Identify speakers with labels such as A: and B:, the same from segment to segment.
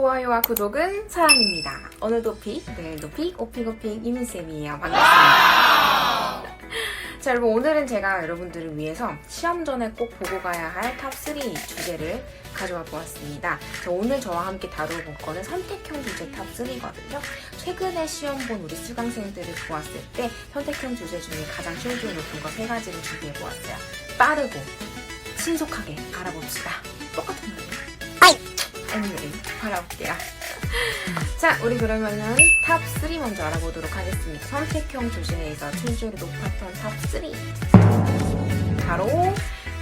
A: 좋아요와 구독은 사랑입니다. 오늘 도 픽, 내일 도 픽, 오픽오픽 이민쌤이에요. 반갑습니다. 자, 여러분, 오늘은 제가 여러분들을 위해서 시험 전에 꼭 보고 가야 할 탑 3 주제를 가져와 보았습니다. 자, 오늘 저와 함께 다루어 볼 거는 선택형 주제 탑 3거든요. 최근에 시험 본 우리 수강생들을 보았을 때 선택형 주제 중에 가장 실질 높은 거 세 가지를 준비해 보았어요. 빠르고 신속하게 알아봅시다. 똑같은 말 알아볼게요. 자, 우리 그러면은 탑 3 먼저 알아보도록 하겠습니다. 선택형 주제에서 출제율이 높았던 탑 3. 바로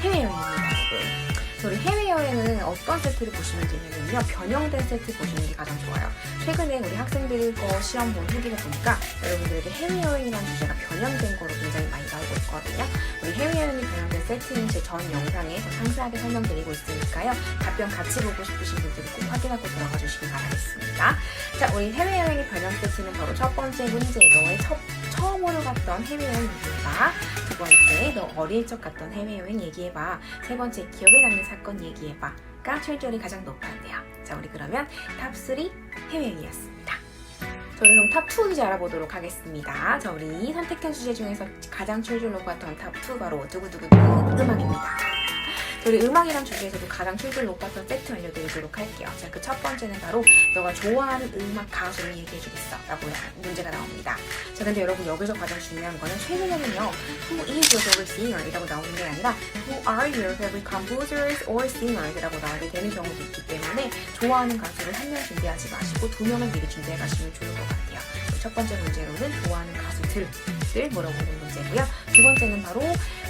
A: 해외여행입니다, 여러분. 우리 해외여행은 어떤 세트를 보시면 되냐면요. 변형된 세트 보시는 게 가장 좋아요. 최근에 우리 학생들 거 시험 본 후기를 보니까 여러분들에게 해외여행이라는 주제가 변형된 거로 굉장히 많이 나오고 있거든요. 우리 해외여행이 변형된 세트는 제 전 영상에 더 상세하게 설명드리고 있으니까요. 답변 같이 보고 싶으신 분들은 꼭 확인하고 들어가 주시기 바라겠습니다. 자, 우리 해외여행이 변형 세트는 바로 첫 번째 문제, 너의 첫, 처음으로 갔던 해외여행 얘기해봐. 두 번째, 너 어릴 적 갔던 해외여행 얘기해봐. 세 번째, 기억에 남는 사건 얘기해봐.가 출제율이 가장 높았네요. 자, 우리 그러면 탑3 해외여행이었습니다. 자, 우리 그럼 탑2 이제 알아보도록 하겠습니다. 자, 우리 선택한 주제 중에서 가장 출제율 높았던 탑2 바로 두구두구두 음악입니다. 자, 우리 음악이란 주제에서도 가장 출제율 높았던 세트 알려드리도록 할게요. 자, 그 첫 번째는 바로 너가 좋아하는 음악 가수를 얘기해주겠어. 라고 문제가 나옵니다. 자, 근데 여러분 여기서 가장 중요한 거는 최근에는요, Who is your favorite singer? 이라고 나오는 게 아니라 Who are your favorite composers or singers? 이라고 나오게 되는 경우도 있기 때문에 좋아하는 가수를 한 명 준비하지 마시고 두 명을 미리 준비해 가시면 좋을 것 같아요. 첫 번째 문제로는 좋아하는 가수들 을 물어보는 문제고요. 두 번째는 바로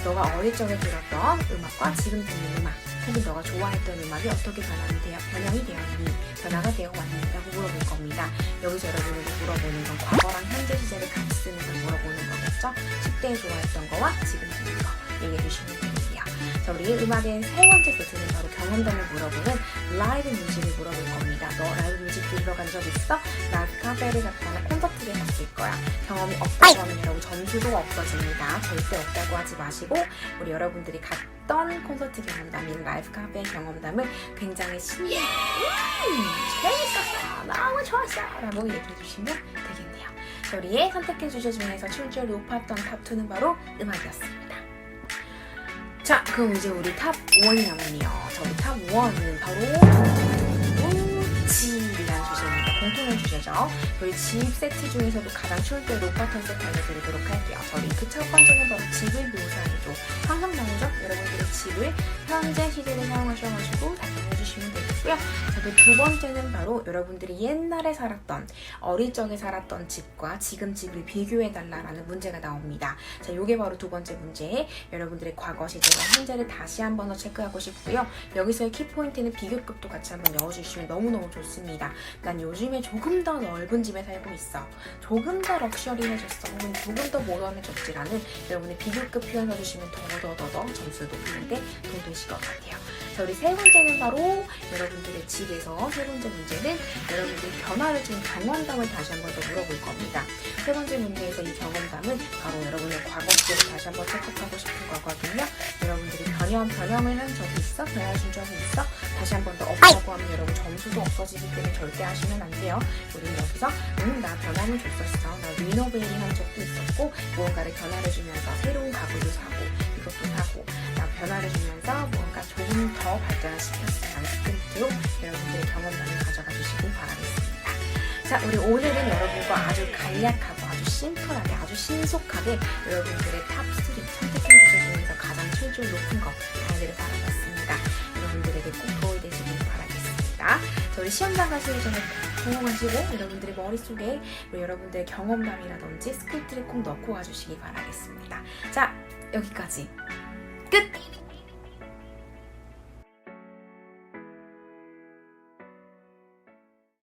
A: 너가 어릴 적에 들었던 음악과 지금 듣는 음악 혹은 너가 좋아했던 음악이 어떻게 변환이 되어, 변형이 되었니 변화가 되어 왔니라고 물어볼 겁니다. 여기서 여러분에게 물어보는 건 과거랑 현재 시제를 같이 쓰면서 물어보는 거겠죠. 10대에 좋아했던 거와 지금 듣는 거 얘기해 주시면 되고요. 자, 우리 음악의 세 번째 세트는 바로 경험담을 물어보는 라이브 뮤직을 물어볼 겁니다. 너 라이브 뮤직 들으러 간 적 있어? 라이브 카페를 갔거나 콘서트를 갔을 거야. 경험이 없다고 하면 여러분 점수도 없어집니다. 절대 없다고 하지 마시고 우리 여러분들이 갔던 콘서트 경험담인 라이브 카페 경험담을 굉장히 신기해 음, 재밌었어 너무 좋았어 라고 얘기해 주시면 되겠네요. 자, 우리의 선택해 주제 중에서 출제율이 높았던 탑2는 바로 음악이었습니다. 자, 그럼 이제 우리 탑 1이 남았네요. 자, 우리 탑 1은 바로 공통의 주제죠. 우리 집 세트 중에서도 가장 출제 높았던 세트 알려드리도록 할게요. 자, 우리 그첫 번째는 바로 집을 묘사해줘. 항상 나오죠? 여러분들의 집을 현재 시제를 사용하셔가지고 답변해 주시면 되겠고요. 자, 그 두 번째는 바로 여러분들이 옛날에 살았던 어릴 적에 살았던 집과 지금 집을 비교해달라라는 문제가 나옵니다. 자, 요게 바로 두 번째 문제. 여러분들의 과거 시제와 현재를 다시 한 번 더 체크하고 싶고요. 여기서의 키포인트는 비교급도 같이 한번 넣어주시면 너무너무 좋습니다. 난 요즘에 조금 더 넓은 집에 살고 있어. 조금 더 럭셔리해졌어. 혹은 조금 더 모던해졌지라는 여러분의 비교급 표현 해주시면 더더더더 점수 높이는데 도움 되실 것 같아요. 자, 우리 세 번째는 바로 여러분들의 집에서 세 번째 문제는 여러분들이 변화를 준 경험담을 다시 한 번 더 물어볼 겁니다. 세 번째 문제에서 이 경험담은 바로 여러분의 과거 시제를 다시 한 번 체크하고 싶은 거거든요. 변형, 변형을 한 적이 있어? 준 적이 있어? 다시 한 번 더 없다고 하면 여러분 점수도 없어지기 때문에 절대 하시면 안 돼요. 우리는 여기서 음, 나 변함을 줬었어. 나 리노베이팅 한 적도 있었고 무언가를 변화를 주면서 새로운 가구도 사고 이것도 사고 나 변화를 주면서 무언가 조금 더 발전을 시켰어라는 스크립트로 여러분들의 경험담을 가져가 주시길 바라겠습니다. 자, 우리 오늘은 여러분과 아주 간략하고 아주 심플하게 아주 신속하게 여러분들의 탑3 선택형 주제 중에서 출줄 높은 거 알기를 바라겠습니다. 여러분들에게 꼭 도움이 되시길 바라겠습니다. 자, 우리 시험장 가시기 전에 궁금하시고 여러분들의 머릿속에 우리 여러분들의 경험담이라든지 스크립트를 꼭 넣고 와주시기 바라겠습니다. 자, 여기까지 끝!